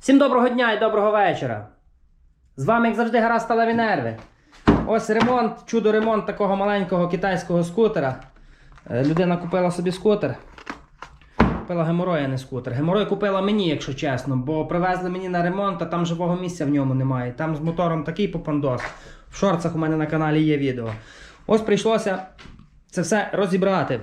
Всім доброго дня і доброго вечора. З вами, як завжди, гра сталеві нерви. Ось ремонт, чудо ремонт такого маленького китайського скутера. Е, Людина купила собі скутер. Купила геморой, а не скутер. Геморой купила мені, якщо чесно, бо привезли мені на ремонт, а там живого місця в ньому немає. Там з мотором такий попандос. В шорцах у мене на каналі є відео. Ось прийшлося це все розібрати.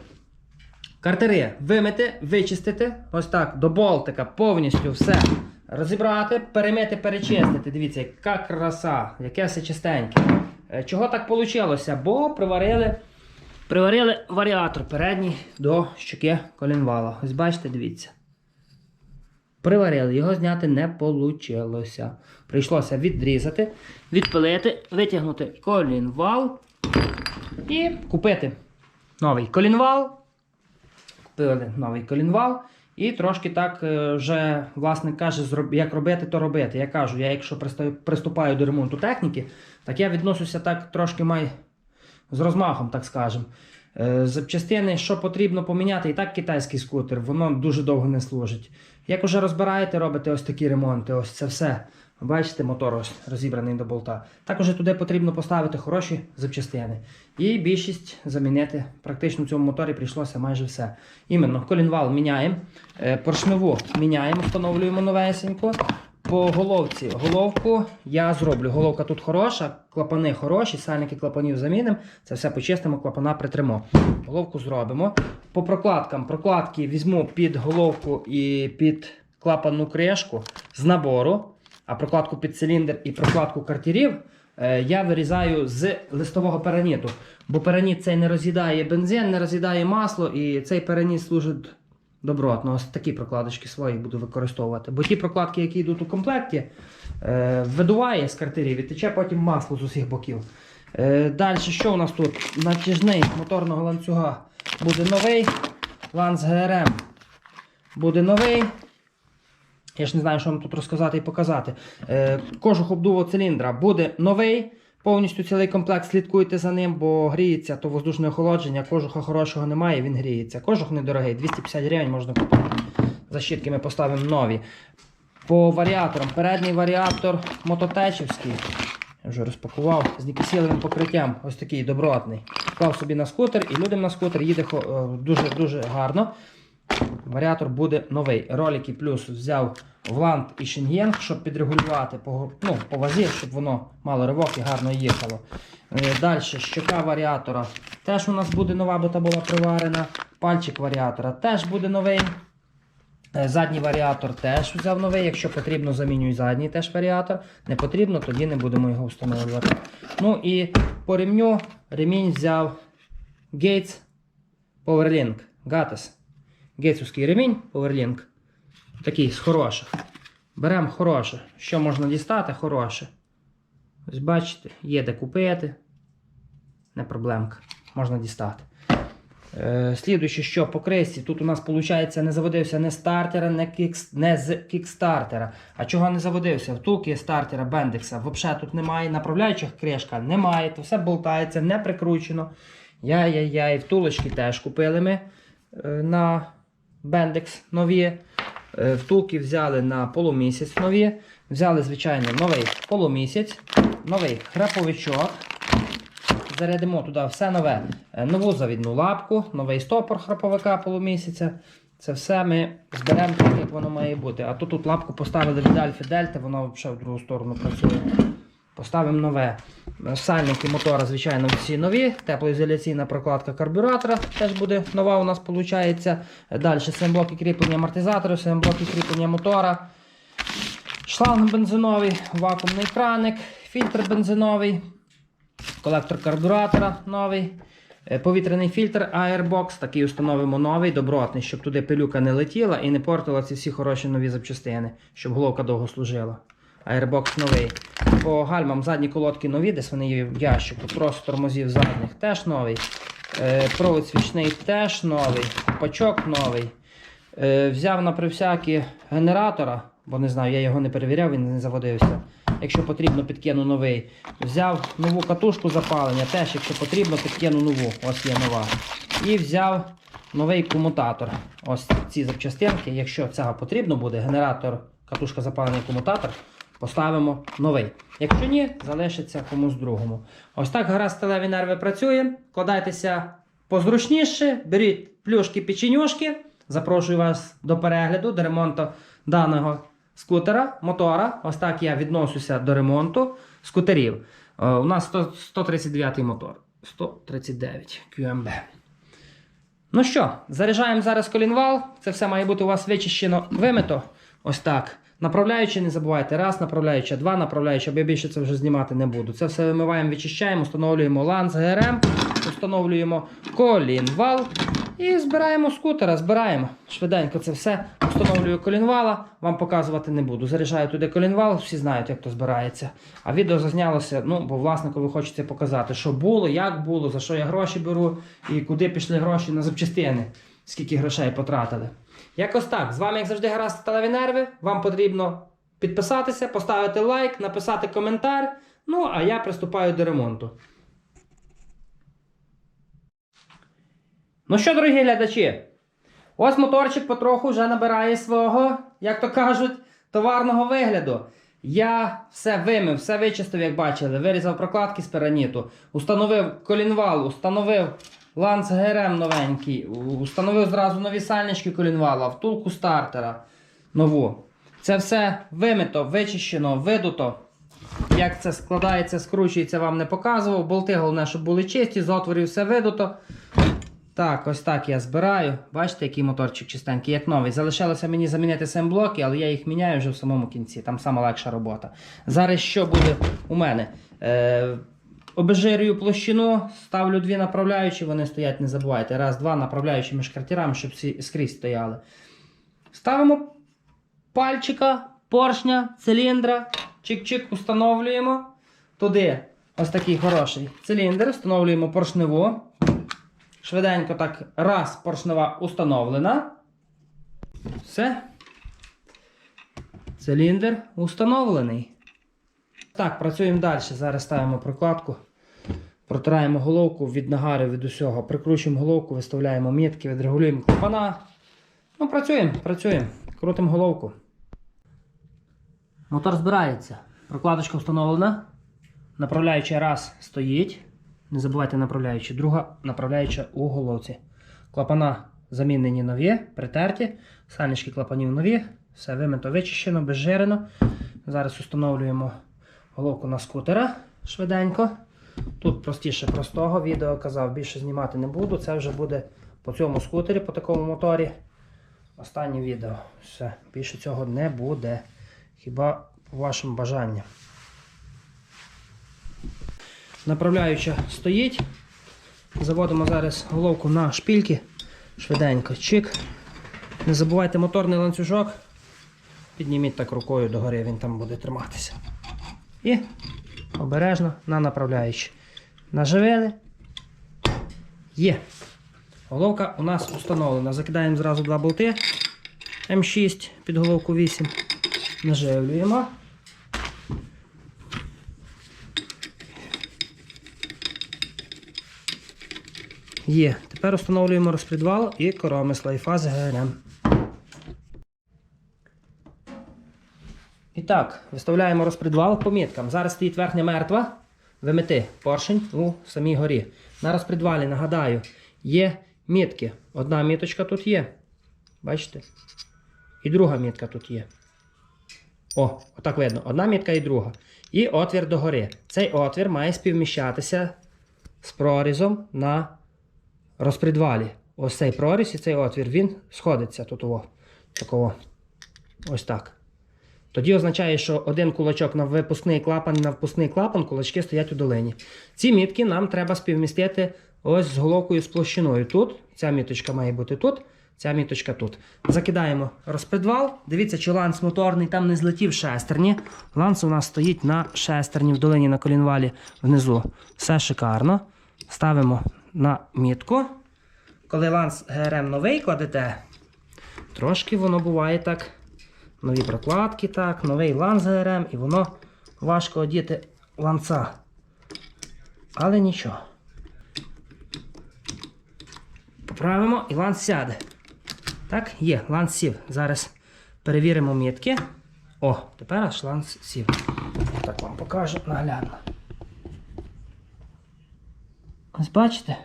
Картери вимити, вичистити, ось так, до болтика, повністю все розібрати, перемити, перечистити. Дивіться, яка краса, яке все чистеньке. Е, Чого так вийшло? Бо приварили, приварили варіатор передній до щоки колінвала. Ось бачите, дивіться. Приварили, його зняти не вийшло. Прийшлося відрізати, відпилити, витягнути колінвал і купити новий колінвал. Купили новий колінвал. І трошки так е, вже власник каже, як робити, то робити. Я кажу, я якщо приступаю до ремонту техніки, так я відношуся так трошки май з розмахом, так скажемо. Е, Запчастини, що потрібно поміняти, і так китайський скутер, воно дуже довго не служить. Як уже розбираєте, робите ось такі ремонти, ось це все. Бачите, мотор розібраний до болта. Також туди потрібно поставити хороші запчастини. І більшість замінити. Практично в цьому моторі прийшлося майже все. Іменно колінвал міняємо, е, поршневу міняємо, встановлюємо новесеньку. По головці. Головку я зроблю. Головка тут хороша, клапани хороші, сальники клапанів замінимо. Це все почистимо, клапана притримо. Головку зробимо. По прокладкам. Прокладки візьму під головку і під клапанну кришку з набору, а прокладку під циліндр і прокладку картерів е, я вирізаю з листового пераніту. Бо пераніт цей не роз'їдає бензин, не роз'їдає масло, і цей пераніт служить добротно. Ось такі прокладочки свої буду використовувати. Бо ті прокладки, які йдуть у комплекті, е, видуває з картерів і тече потім масло з усіх боків. Е, Далі, що у нас тут? Натяжний моторного ланцюга буде новий. Ланц ГРМ буде новий. Я ж не знаю, що вам тут розказати і показати. Е, кожух обдуву циліндра буде новий. Повністю цілий комплект слідкуйте за ним, бо гріється, то воздушне охолодження, кожуха хорошого немає, він гріється. Кожух недорогий, 250 гривень можна купити. Защітки ми поставимо нові. По варіаторам. Передній варіатор мототечівський. Я вже розпакував з нікісіловим покриттям. Ось такий добротний. Клав собі на скутер і людям на скутер їде е, дуже дуже гарно. Варіатор буде новий. Ролики плюс взяв Вланд і Шенгєнг, щоб підрегулювати по, ну, по вазі, щоб воно мало ривок і гарно їхало. Далі, щока варіатора теж у нас буде нова, бо та була приварена. Пальчик варіатора теж буде новий. Е, Задній варіатор теж взяв новий. Якщо потрібно, замінюю задній теж варіатор. Не потрібно, тоді не будемо його встановлювати. Ну і по ремню ремінь взяв Gates PowerLink. Gates. Гетсівський ремінь PowerLink. Такий з хороших. Беремо хороше. Що можна дістати? Хороше. Ось бачите, є де купити. Не проблемка. Можна дістати. Е, слідуючи, що по кресті, тут у нас виходить не заводився не стартера, не, кікс, не з кікстартера. А чого не заводився? Втулки стартера Бендекса. Взагалі тут немає. Направляючих кришка немає. То все болтається, не прикручено. Яй-яй-яй, втулочки теж купили ми е, на Бендекс нові. Е, Втулки взяли на полумісяць нові. Взяли, звичайно, новий полумісяць, новий храповичок. Зарядимо туди все нове. Е, Нову завідну лапку, новий стопор храповика полумісяця. Це все ми зберемо так, як воно має бути. А то тут лапку поставили від Альфи Дельти, воно ще в другу сторону працює. Поставимо нове. Сальники мотора, звичайно, всі нові. Теплоізоляційна прокладка карбюратора теж буде нова у нас виходить. Далі семблоки кріплення амортизатору, семблоки кріплення мотора. Шланг бензиновий, вакуумний краник, фільтр бензиновий, колектор карбюратора новий, е, повітряний фільтр Airbox, такий установимо новий, добротний, щоб туди пилюка не летіла і не портила ці всі хороші нові запчастини, щоб головка довго служила. Airbox новий. По гальмам задні колодки нові, десь вони є в ящику, просто тормозів задніх теж новий. Е, Провод свічний теж новий, пачок новий. Е, Взяв на привсякі генератора, бо не знаю, я його не перевіряв, він не заводився. Якщо потрібно, підкину новий. Взяв нову катушку запалення, теж, якщо потрібно, підкину нову. Ось є нова. І взяв новий комутатор. Ось ці запчастинки. Якщо цього потрібно буде, генератор катушка запалений комутатор, поставимо новий. Якщо ні, залишиться комусь другому. Ось так гаразд сталеві нерви працює. Кладайтеся позручніше, беріть плюшки печенюшки. Запрошую вас до перегляду, до ремонту даного скутера, мотора. Ось так я відношуся до ремонту скутерів. Е, У нас 100 139 мотор. 139 QMB. Ну що, заряджаємо зараз колінвал. Це все має бути у вас вичищено, вимито. Ось так. Направляючи, не забувайте. Раз, направляючи, два, направляючи, бо я більше це вже знімати не буду. Це все вимиваємо, вичищаємо, встановлюємо ланц ГРМ, встановлюємо колінвал і збираємо скутера. Збираємо. Швиденько це все. Встановлюю колінвала, вам показувати не буду. Заряджаю туди колінвал, всі знають, як то збирається. А відео зазнялося, ну, бо власникові хочеться показати, що було, як було, за що я гроші беру і куди пішли гроші на запчастини, скільки грошей потратили. Якось так. З вами, як завжди, гаразд сталеві нерви. Вам потрібно підписатися, поставити лайк, написати коментар. Ну, а я приступаю до ремонту. Ну що, дорогі глядачі? Ось моторчик потроху вже набирає свого, як то кажуть, товарного вигляду. Я все вимив, все вичистив, як бачили, вирізав прокладки з пераніту, установив колінвал, установив ланц ГРМ новенький, установив зразу нові сальнички колінвала, втулку стартера нову. Це все вимито, вичищено, видуто. Як це складається, скручується, вам не показував. Болти, головне, щоб були чисті, з отворів все видуто. Так, ось так я збираю. Бачите, який моторчик чистенький, як новий. Залишилося мені замінити семблоки, але я їх міняю вже в самому кінці. Там сама легша робота. Зараз що буде у мене? Е, обезжирюю площину, ставлю дві направляючі, вони стоять, не забувайте. Раз, два направляючі між картерами, щоб всі скрізь стояли. Ставимо пальчика, поршня, циліндра, чик-чик, установлюємо. Туди ось такий хороший циліндр, встановлюємо поршневу. Швиденько так, раз, поршнева установлена. Все. Циліндр установлений. Так, працюємо далі. Зараз ставимо прокладку. Протираємо головку від нагару, від усього. Прикручуємо головку, виставляємо мітки, відрегулюємо клапана. Ну, працюємо, працюємо. Крутимо головку. Мотор збирається. Прокладочка встановлена. Направляючий раз стоїть. Не забувайте направляючи. Друга направляюча у головці. Клапана замінені нові, притерті. Сальнички клапанів нові. Все вимито, вичищено, безжирено. Зараз встановлюємо головку на скутера швиденько. Тут простіше простого. Відео казав, більше знімати не буду. Це вже буде по цьому скутері, по такому моторі. Останнє відео. Все, більше цього не буде. Хіба по вашому бажанню. Направляюча стоїть. Заводимо зараз головку на шпільки. Швиденько. Чик. Не забувайте моторний ланцюжок. Підніміть так рукою догори, він там буде триматися. І обережно на направляючі. Наживили. Є. Головка у нас установлена. Закидаємо зразу два болти. М6 під головку 8. Наживлюємо. Є. Тепер встановлюємо розпредвал і коромисла і фази ГРМ. І так, виставляємо розпредвал по міткам. Зараз стоїть верхня мертва. Вимити поршень у самій горі. На розпредвалі, нагадаю, є мітки. Одна міточка тут є. Бачите? І друга мітка тут є. О, отак видно. Одна мітка і друга. І отвір догори. Цей отвір має співміщатися з прорізом на розпредвалі. Ось цей проріз і цей отвір, він сходиться тут. О, такого. Ось так. Тоді означає, що один кулачок на випускний клапан на впускний клапан, кулачки стоять у долині. Ці мітки нам треба співмістити ось з головкою з площиною. Тут ця міточка має бути тут, ця міточка тут. Закидаємо розпредвал. Дивіться, чи ланц моторний там не злетів шестерні. Ланц у нас стоїть на шестерні в долині на колінвалі внизу. Все шикарно. Ставимо на мітку. Коли ланц ГРМ новий кладете, трошки воно буває так. Нові прокладки, так, новий ланц ГРМ, і воно важко одіти ланца. Але нічого. Поправимо і ланц сяде. Так, є, ланц сів. Зараз перевіримо мітки. О, тепер аж шланц сів. Так вам покажу наглядно. Ось бачите?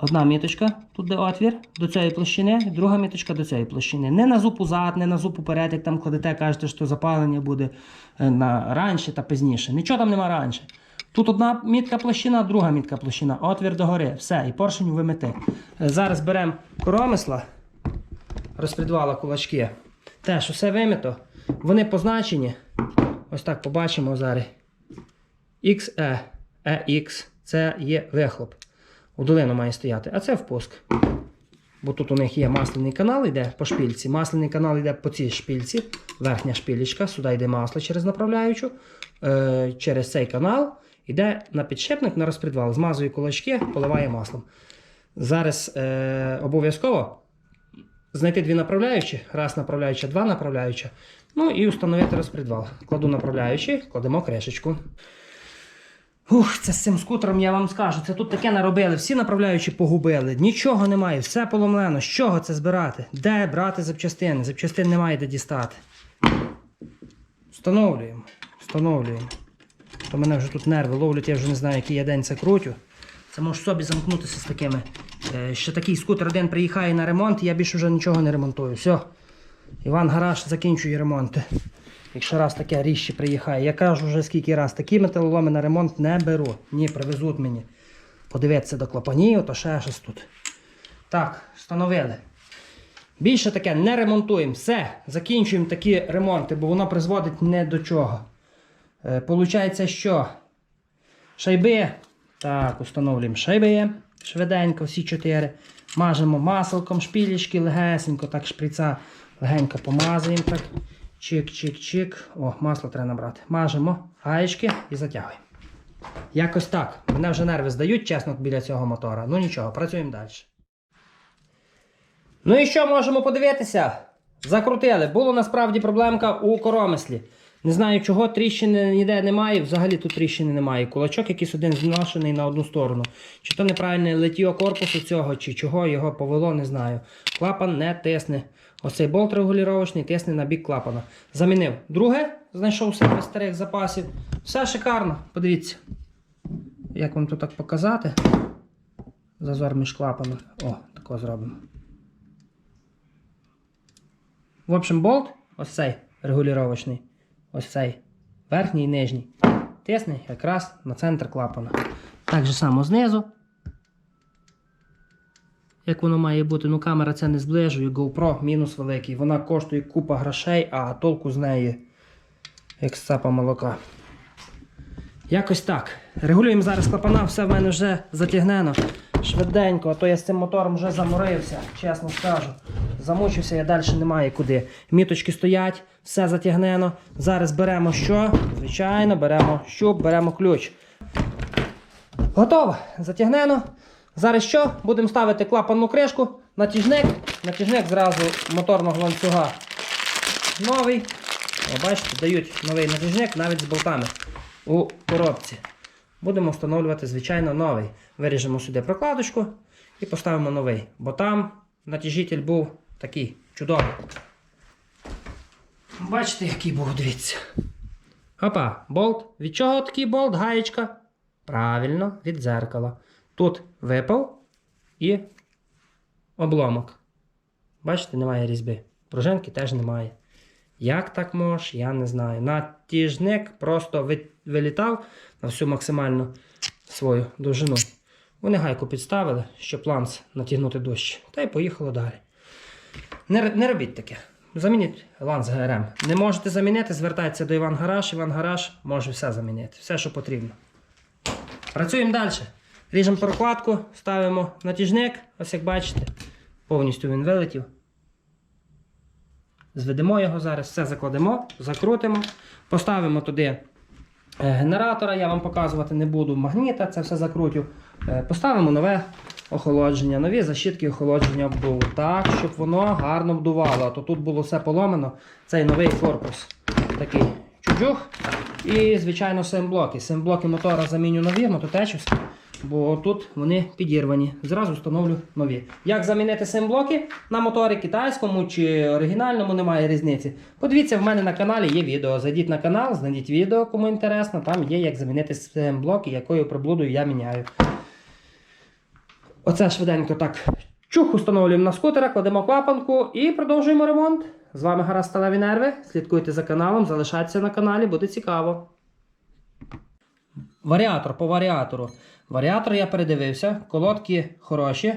Одна міточка, тут де отвір до цієї площини, друга міточка до цієї площини. Не на зуб зад, не на зуб уперед, як там кладете, кажете, що запалення буде е, на раніше та пізніше. Нічого там нема раніше. Тут одна мітка площина, друга мітка площина, отвір догори. Все, і поршень вимити. Е, Зараз беремо коромисла, розпредвала кулачки. Теж усе вимито. Вони позначені. Ось так побачимо зараз. XE, EX, це є вихлоп. У долину має стояти, а це впуск. Бо тут у них є масляний канал, йде по шпільці. Масляний канал йде по цій шпільці, верхня шпілечка, сюди йде масло через направляючу. Е, через цей канал йде на підшипник на розпредвал, змазує кулачки, поливає маслом. Зараз е, обов'язково знайти дві направляючі, раз направляюча, два направляюча. Ну і встановити розпредвал. Кладу направляючий, кладемо кришечку. Ух, це з цим скутером я вам скажу. Це тут таке наробили, всі направляючі погубили. Нічого немає, все поломлено. З чого це збирати? Де брати запчастини? Запчастин немає де дістати. Встановлюємо. Встановлюємо. То мене вже тут нерви ловлять, я вже не знаю, який я день це крутю. Це можу собі замкнутися з такими. Е, ще такий скутер один приїхає на ремонт, я більше вже нічого не ремонтую. Все. Іван Гараж закінчує ремонти. Якщо раз таке ріще приїхає. Я кажу вже скільки раз, такі металоломи на ремонт не беру. Ні, привезуть мені. Подивитися до клапанів, то ще щось тут. Так, встановили. Більше таке не ремонтуємо. Все, закінчуємо такі ремонти, бо воно призводить не до чого. Е, Получається, що шайби. Так, установлюємо шайби. Швиденько, всі чотири. Мажемо маселком, шпілечки легесенько, так шприца легенько помазуємо. Чик-чик-чик. О, масло треба набрати. Мажемо гаєчки і затягуємо. Якось так. Мене вже нерви здають, чесно, біля цього мотора. Ну нічого, працюємо далі. Ну і що можемо подивитися? Закрутили. Було насправді проблемка у коромислі. Не знаю чого, тріщини ніде немає, взагалі тут тріщини немає. Кулачок якийсь один зношений на одну сторону. Чи то неправильне лиття корпусу цього, чи чого його повело, не знаю. Клапан не тисне. Оцей болт регулювачний тисне на бік клапана. Замінив. Друге, знайшов себе старих запасів. Все шикарно. Подивіться. Як вам тут так показати? Зазор між клапанами. О, тако зробимо. В общем, болт, ось цей регулювачний, ось цей верхній і нижній. Тисне якраз на центр клапана. Так же само знизу. Як воно має бути, ну камера це не зближує, GoPro мінус великий. Вона коштує купа грошей, а толку з неї як з цапа молока. Якось так. Регулюємо зараз клапана, все в мене вже затягнено. Швиденько, а то я з цим мотором вже заморився, чесно скажу. Замучився, я далі немає куди. Міточки стоять, все затягнено. Зараз беремо що? Звичайно, беремо щуп, беремо ключ. Готово, затягнено. Зараз що? Будемо ставити клапанну кришку, натяжник, натяжник зразу моторного ланцюга. Новий. О, бачите, дають новий натяжник навіть з болтами у коробці. Будемо встановлювати, звичайно, новий. Виріжемо сюди прокладочку і поставимо новий. Бо там натяжитель був такий чудовий. Бачите, який був, дивіться. Опа, болт. Від чого такий болт? Гаєчка? Правильно, від дзеркала. Тут випав і обломок. Бачите, немає різьби. Пружинки теж немає. Як так може, я не знаю. Натяжник просто ви- вилітав на всю максимальну свою довжину. Вони гайку підставили, щоб ланц натягнути дужче. Та й поїхало далі. Не, не робіть таке. Замініть ланц ГРМ. Не можете замінити, звертайтеся до Іван Гараж. Іван Гараж може все замінити. Все, що потрібно. Працюємо далі. Ріжемо прокладку, ставимо натяжник, ось як бачите, повністю він вилетів. Зведемо його зараз, все закладемо, закрутимо, поставимо туди е, генератора, я вам показувати не буду магніта, це все закрутю. Е, Поставимо нове охолодження, нові защитки охолодження вбдуву, так, щоб воно гарно вдувало. А то тут було все поломано. Цей новий корпус такий чуджух. І, звичайно, семблоки. Семблоки мотора заміню нові, мототечівські. Бо тут вони підірвані. Зразу встановлю нові. Як замінити симблоки на моторі китайському чи оригінальному, немає різниці. Подивіться, в мене на каналі є відео. Зайдіть на канал, знайдіть відео, кому інтересно. Там є, як замінити симблоки, якою приблудою я міняю. Оце швиденько так. Чух встановлюємо на скутера, кладемо клапанку і продовжуємо ремонт. З вами гаразд сталеві нерви. Слідкуйте за каналом, залишайтеся на каналі, буде цікаво. Варіатор по варіатору. Варіатор я передивився, колодки хороші.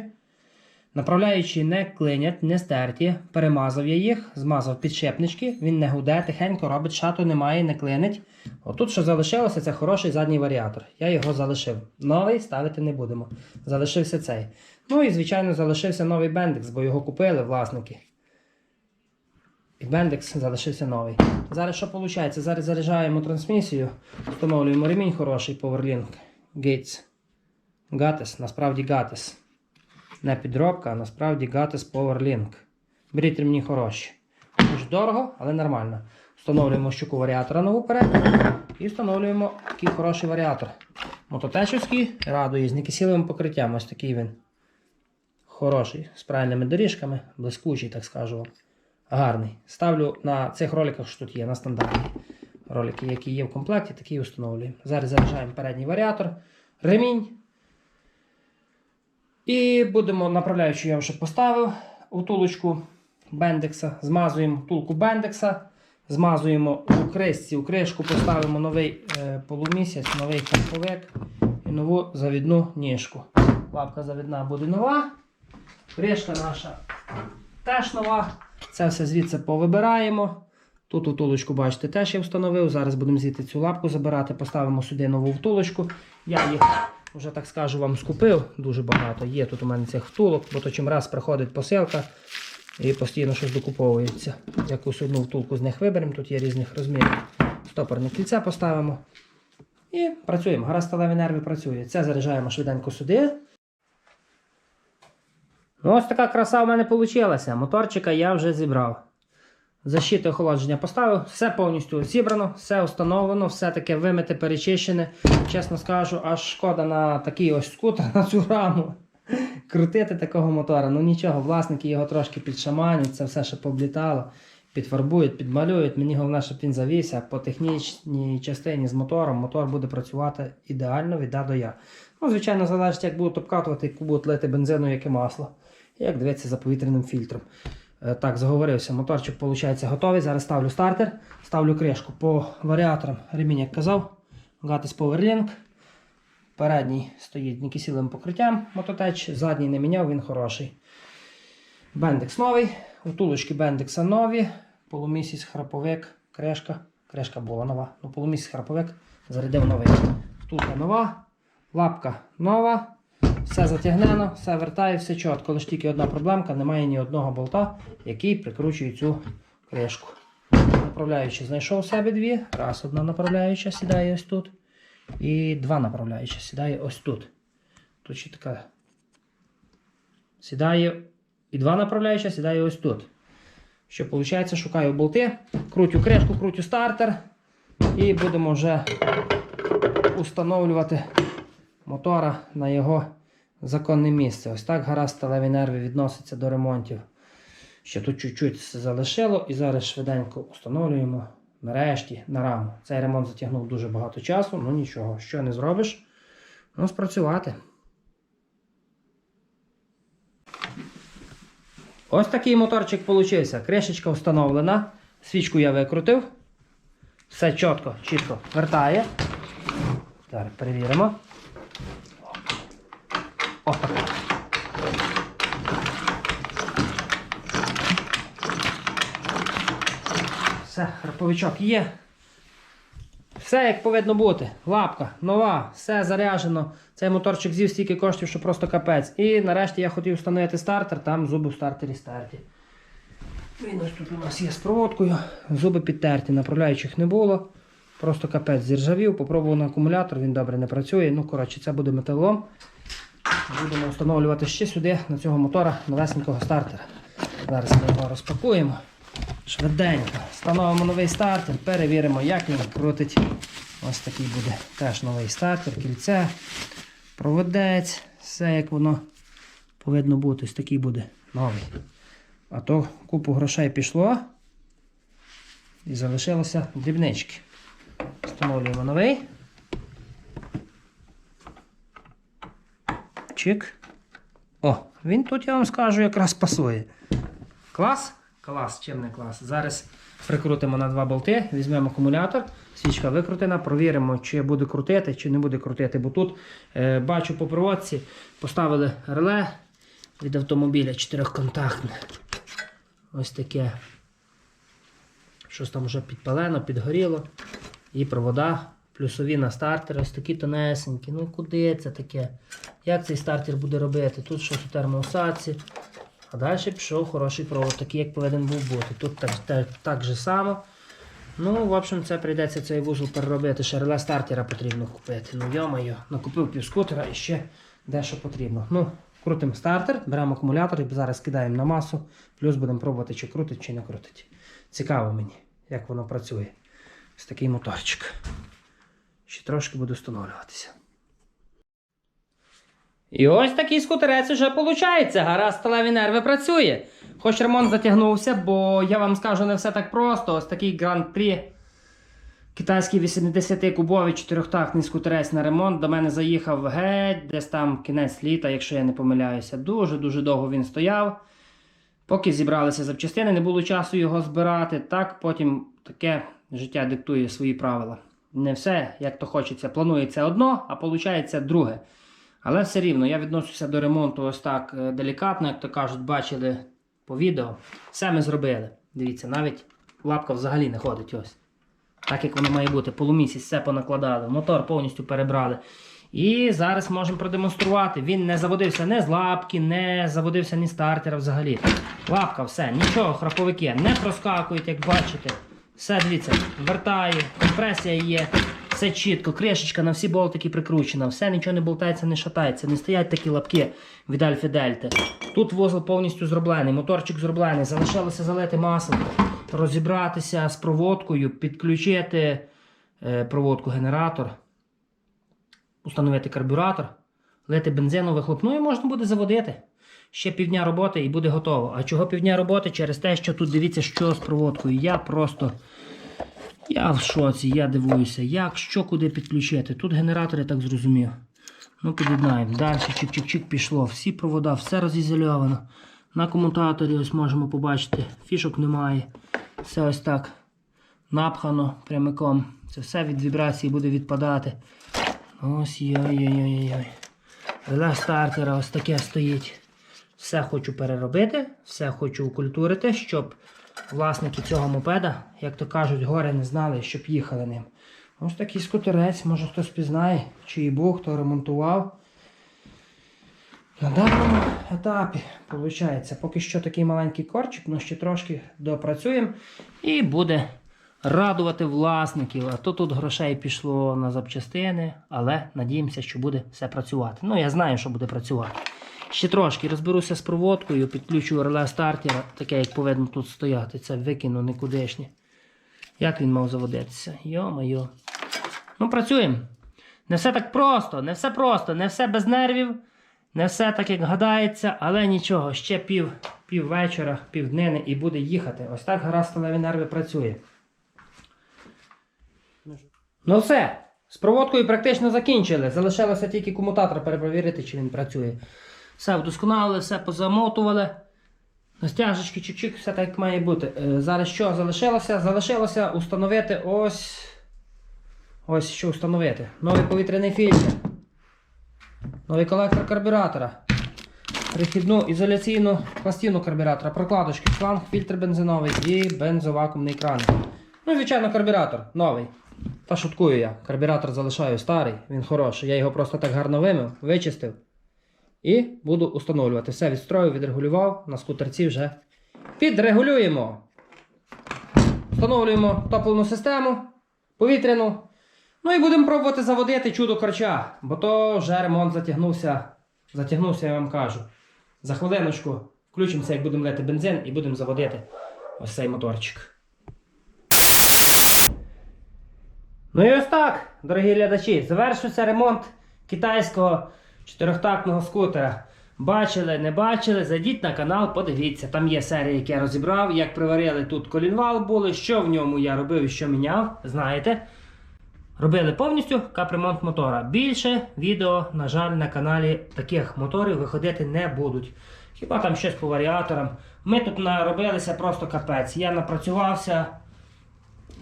Направляючі не клинять, не стерті. Перемазав я їх, змазав підшипнички, він не гуде, тихенько робить, шату немає, не клинить. Отут, що залишилося, це хороший задній варіатор. Я його залишив. Новий ставити не будемо. Залишився цей. Ну і, звичайно, залишився новий бендекс, бо його купили власники. І бендекс залишився новий. Зараз що виходить? Зараз заряджаємо трансмісію, встановлюємо ремінь хороший PowerLink Gates. Гатес, насправді Гатес. Не підробка, а насправді Гатес PowerLink. Беріть ремні хороші. Дуже дорого, але нормально. Встановлюємо щуку варіатора нову передню і встановлюємо такий хороший варіатор. Мототечівський, радує з некисіловим покриттям. Ось такий він. Хороший, з правильними доріжками, блискучий, так скажу вам. Гарний. Ставлю на цих роликах, що тут є, на стандартні ролики, які є в комплекті, такі і встановлюємо. Зараз заряджаємо передній варіатор, ремінь. І будемо, направляючи, я вже поставив утулочку бендекса, змазуємо втулку бендекса, змазуємо у кришці, у кришку поставимо новий е, полумісяць, новий хамповик і нову завідну ніжку. Лапка завідна буде нова. Кришка наша теж нова. Це все звідси повибираємо. Тут втулочку, бачите, теж я встановив. Зараз будемо звідти цю лапку забирати, поставимо сюди нову втулочку. Я їх вже так скажу вам скупив дуже багато. Є тут у мене цих втулок, бо то чим раз приходить посилка і постійно щось докуповується. Якусь одну втулку з них виберемо, тут є різних розмірів. Стопорне кільце поставимо. І працюємо. Гаразд сталеві нерви працює. Це заряджаємо швиденько сюди. Ну, ось така краса в мене вийшла. Моторчика я вже зібрав. Защити охолодження поставив, все повністю зібрано, все встановлено, все таке вимите, перечищене. Чесно скажу, аж шкода на такий ось скутер, на цю раму. Крутити такого мотора. Ну нічого, власники його трошки підшаманять, це все ще пооблітало, підфарбують, підмалюють. Мені головне, щоб він завівся. По технічній частині з мотором мотор буде працювати ідеально від А до Я. Ну, звичайно, залежить, як будуть обкатувати, як будуть лити бензину, масло. І як дивитися за повітряним фільтром. Е, Так, заговорився. Моторчик виходить готовий. Зараз ставлю стартер, ставлю кришку по варіаторам. Ремінь, як казав, Gatis PowerLink. Передній стоїть некисілим покриттям мототеч, задній не міняв, він хороший. Бендекс новий, утулочки бендекса нові, полумісяць, храповик, кришка. Кришка була нова. Ну, полумісяць храповик, зарядив новий. Втулка нова, лапка нова. Все затягнено, все вертає, все чітко. Лише тільки одна проблемка, немає ні одного болта, який прикручує цю кришку. Направляючи знайшов себе дві. Раз одна направляюча сідає ось тут. І два направляюча сідає ось тут. Тут ще така. Сідає. І два направляюча сідає ось тут. Що виходить, шукаю болти, крутю кришку, крутю стартер. І будемо вже установлювати мотора на його законне місце. Ось так гаразд сталеві нерви відносяться до ремонтів. Ще тут чуть-чуть залишило і зараз швиденько встановлюємо нарешті на раму. Цей ремонт затягнув дуже багато часу, ну нічого, що не зробиш, ну спрацювати. Ось такий моторчик получився. Кришечка встановлена. Свічку я викрутив. Все чітко, чітко вертає. Зараз перевіримо. О, так. Храповичок є. Все як повинно бути. Лапка нова, все заряджено. Цей моторчик з'їв стільки коштів, що просто капець. І нарешті я хотів встановити стартер, там зуби в стартері стерті. Він ось тут у нас є з проводкою. Зуби підтерті, направляючих не було. Просто капець зіржавів, попробував на акумулятор, він добре не працює. Ну, коротше, це буде металолом. Будемо встановлювати ще сюди на цього мотора новесенького стартера. Зараз ми його розпакуємо. Швиденько. Встановимо новий стартер, перевіримо, як він крутить. Ось такий буде теж новий стартер, кільце. проведець, все як воно повинно бути. Ось такий буде новий. А то купу грошей пішло і залишилося дрібнички. Встановлюємо новий. Чик. О, він тут, я вам скажу, якраз пасує. Клас? Клас, чим не клас. Зараз прикрутимо на два болти, візьмемо акумулятор, свічка викрутена, провіримо, чи буде крутити, чи не буде крутити. Бо тут е, бачу по проводці, поставили реле від автомобіля чотирьохконтактне. Ось таке. Щось там вже підпалено, підгоріло. І провода плюсові на стартер, ось такі тонесенькі. Ну куди це таке? Як цей стартер буде робити? Тут щось у термоусадці. А далі пішов хороший провод, такий, як повинен був бути. Тут так, так, так же само. Ну, в общем, це прийдеться цей вузол переробити. Ще стартера потрібно купити. Ну, йо-моє, накупив пів скутера і ще дещо потрібно. Ну, крутимо стартер, беремо акумулятор і зараз кидаємо на масу, плюс будемо пробувати, чи крутить, чи не крутить. Цікаво мені, як воно працює. Ось такий моторчик. Ще трошки буде встановлюватися. І ось такий скутерець уже виходить. Гаразд сталеві нерви працює. Хоч ремонт затягнувся, бо я вам скажу не все так просто. Ось такий гран-прі. Китайський 80-кубовий чотирьохтактний скутерець на ремонт до мене заїхав геть, десь там кінець літа, якщо я не помиляюся. Дуже-дуже довго він стояв. Поки зібралися запчастини, не було часу його збирати. Так, потім таке життя диктує свої правила. Не все, як то хочеться. Планується одно, а виходить друге. Але все рівно я відношуся до ремонту ось так е, делікатно, як то кажуть, бачили по відео. Все ми зробили. Дивіться, навіть лапка взагалі не ходить ось. Так як воно має бути, полумісяць все понакладали, мотор повністю перебрали. І зараз можемо продемонструвати. Він не заводився не з лапки, не заводився ні стартера взагалі. Лапка, все, нічого, храповики не проскакують, як бачите. Все, дивіться, вертаю, компресія є, все чітко, кришечка на всі болтики прикручена, все нічого не болтається, не шатається, не стоять такі лапки від Альфи Дельти. Тут вузол повністю зроблений, моторчик зроблений, залишилося залити масло, розібратися з проводкою, підключити е, проводку генератор, установити карбюратор, лити бензину вихлопну і можна буде заводити. Ще півдня роботи і буде готово. А чого півдня роботи? Через те, що тут дивіться, що з проводкою. Я просто. Я в шоці, я дивуюся, як, що куди підключити. Тут генератор, я так зрозумів. Ну, під'єднаємо. Далі чик-чик-чик пішло. Всі провода, все розізольовано. На комутаторі ось можемо побачити, фішок немає. Все ось так напхано прямиком. Це все від вібрації буде відпадати. Ось йой-йой-йой-йой. Реле стартера ось таке стоїть. Все хочу переробити, все хочу укультурити, щоб власники цього мопеда, як то кажуть, горе не знали, щоб їхали ним. Ось такий скутерець, може хтось пізнає, чий був, хто ремонтував. На даному етапі, виходить, поки що такий маленький корчик, але ще трошки допрацюємо і буде радувати власників. А то тут грошей пішло на запчастини, але надіємося, що буде все працювати. Ну, я знаю, що буде працювати. Ще трошки розберуся з проводкою, підключу реле стартера, таке, як повинно тут стояти. Це викину никудишнє. Як він мав заводитися? Йо-моє. Ну, працюємо. Не все так просто, не все просто, не все без нервів, не все так, як гадається, але нічого, ще пів, пів вечора, пів днини і буде їхати. Ось так гаразд сталеві нерви працює. Ну все, з проводкою практично закінчили. Залишилося тільки комутатор перепровірити, чи він працює. Все вдосконалили, все позамотували. Стяжечки чик-чик, все так має бути. Е, Зараз що залишилося? Залишилося установити ось. Ось що установити. Новий повітряний фільтр. Новий колектор карбюратора. Прихідну ізоляційну пластину карбюратора, прокладочки, шланг, фільтр бензиновий і бензовакуумний кран. Ну звичайно карбюратор новий. Та шуткую я. Карбюратор залишаю старий, він хороший. Я його просто так гарно вимив, вичистив. І буду установлювати. Все відстроїв, відрегулював. На скутерці вже підрегулюємо. Встановлюємо топливну систему, повітряну. Ну і будемо пробувати заводити чудо корча, бо то вже ремонт затягнувся. Затягнувся, я вам кажу. За хвилиночку включимося, як будемо лити бензин і будемо заводити ось цей моторчик. Ну і ось так, дорогі глядачі, завершився ремонт китайського чотирьохтактного скутера. Бачили, не бачили, зайдіть на канал, подивіться. Там є серія, які я розібрав, як приварили тут колінвал були, що в ньому я робив і що міняв, знаєте. Робили повністю капремонт мотора. Більше відео, на жаль, на каналі таких моторів виходити не будуть. Хіба там щось по варіаторам. Ми тут наробилися просто капець. Я напрацювався.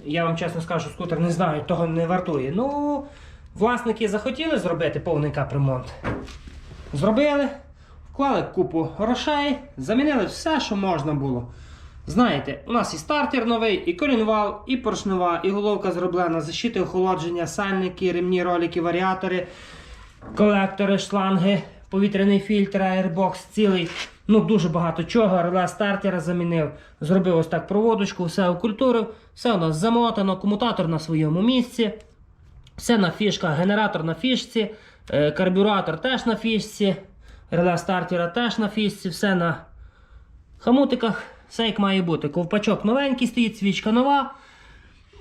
Я вам чесно скажу, скутер не знаю, того не вартує. Ну, власники захотіли зробити повний капремонт. Зробили, вклали купу грошей, замінили все, що можна було. Знаєте, у нас і стартер новий, і колінвал, і поршнева, і головка зроблена, защити охолодження, сальники, ремні, ролики, варіатори, колектори, шланги, повітряний фільтр, аербокс цілий. Ну, дуже багато чого. Реле стартера замінив. Зробив ось так проводочку, все окультурив, все у нас замотано, комутатор на своєму місці. Все на фішках, генератор на фішці, е, карбюратор теж на фішці, реле стартера теж на фішці, все на хамутиках, все як має бути. Ковпачок новенький стоїть, свічка нова.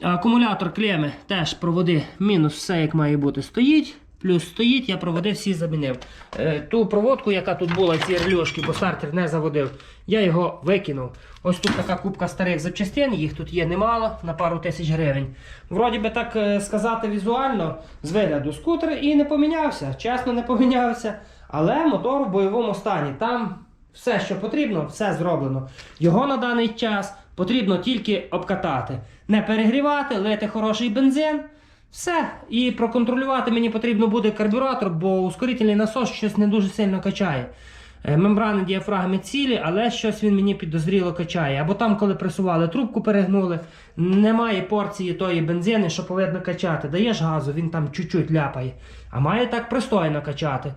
Акумулятор клеми теж проводи мінус, все як має бути стоїть. Плюс стоїть, я проводи всі замінив. Е, ту проводку, яка тут була, ці рельошки, бо стартер не заводив, я його викинув. Ось тут така купка старих запчастин, їх тут є немало, на пару тисяч гривень. Вроді би так е, сказати візуально, з вигляду скутер і не помінявся. Чесно, не помінявся. Але мотор в бойовому стані. Там все, що потрібно, все зроблено. Його на даний час потрібно тільки обкатати. Не перегрівати, лити хороший бензин. Все. І проконтролювати мені потрібно буде карбюратор, бо ускорительний насос щось не дуже сильно качає. Е, Мембрани діафрагми цілі, але щось він мені підозріло качає. Або там, коли пресували, трубку перегнули, немає порції тої бензини, що повинно качати. Даєш газу, він там чуть-чуть ляпає. А має так пристойно качати.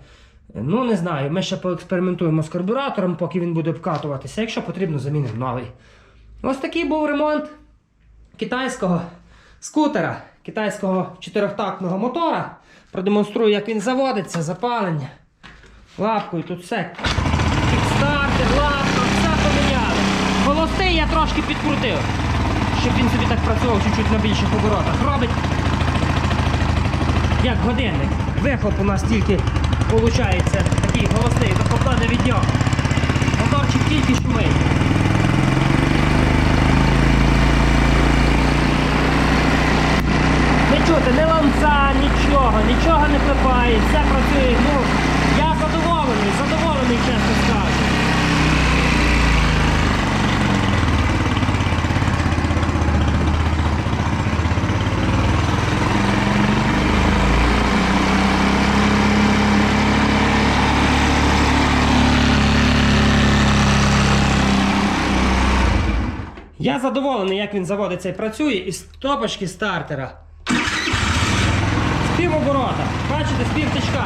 Е, Ну, не знаю, ми ще поекспериментуємо з карбюратором, поки він буде обкатуватися. Якщо потрібно, замінимо новий. Ось такий був ремонт китайського скутера, китайського чотирьохтактного мотора. Продемонструю, як він заводиться, запалення. Лапкою тут все. Кікстартер, лапка, все поміняли. Холостий я трошки підкрутив, щоб він собі так працював чуть-чуть на більших оборотах. Робить як годинник. Вихлоп у нас тільки виходить такий голосний, вихлопна від нього. Моторчик тільки шумить. Чути, не ламца, нічого, нічого не клепає, все працює. Ну, я задоволений, задоволений, чесно скажу. Я задоволений, як він заводиться і працює, і стопочки стартера. З півоборота. Бачите, з півтичка.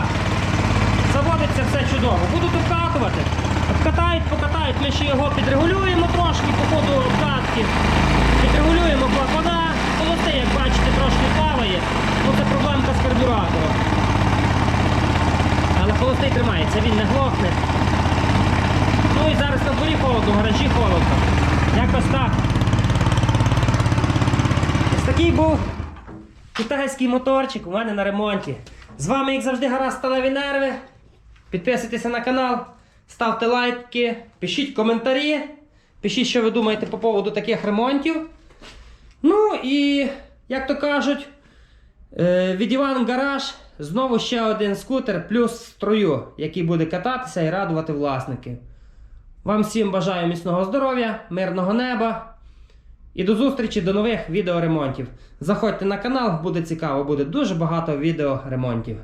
Заводиться все чудово. Будуть обкатувати. Обкатають, покатають, ми ще його підрегулюємо трошки по ходу обкатки. Підрегулюємо клапана. Холостий, як бачите, трошки плаває. Ну це проблемка з карбюратором. Але холостий тримається, він не глохне. Ну і зараз на дворі холодно, в гаражі холодно. Якось так. Ось такий був китайський моторчик у мене на ремонті. З вами, як завжди, гаразд сталеві нерви. Підписуйтеся на канал, ставте лайки, пишіть коментарі, пишіть, що ви думаєте по поводу таких ремонтів. Ну і, як то кажуть, е, від Іван Гараж знову ще один скутер плюс строю, який буде кататися і радувати власників. Вам всім бажаю міцного здоров'я, мирного неба і до зустрічі до нових відеоремонтів. Заходьте на канал, буде цікаво, буде дуже багато відеоремонтів.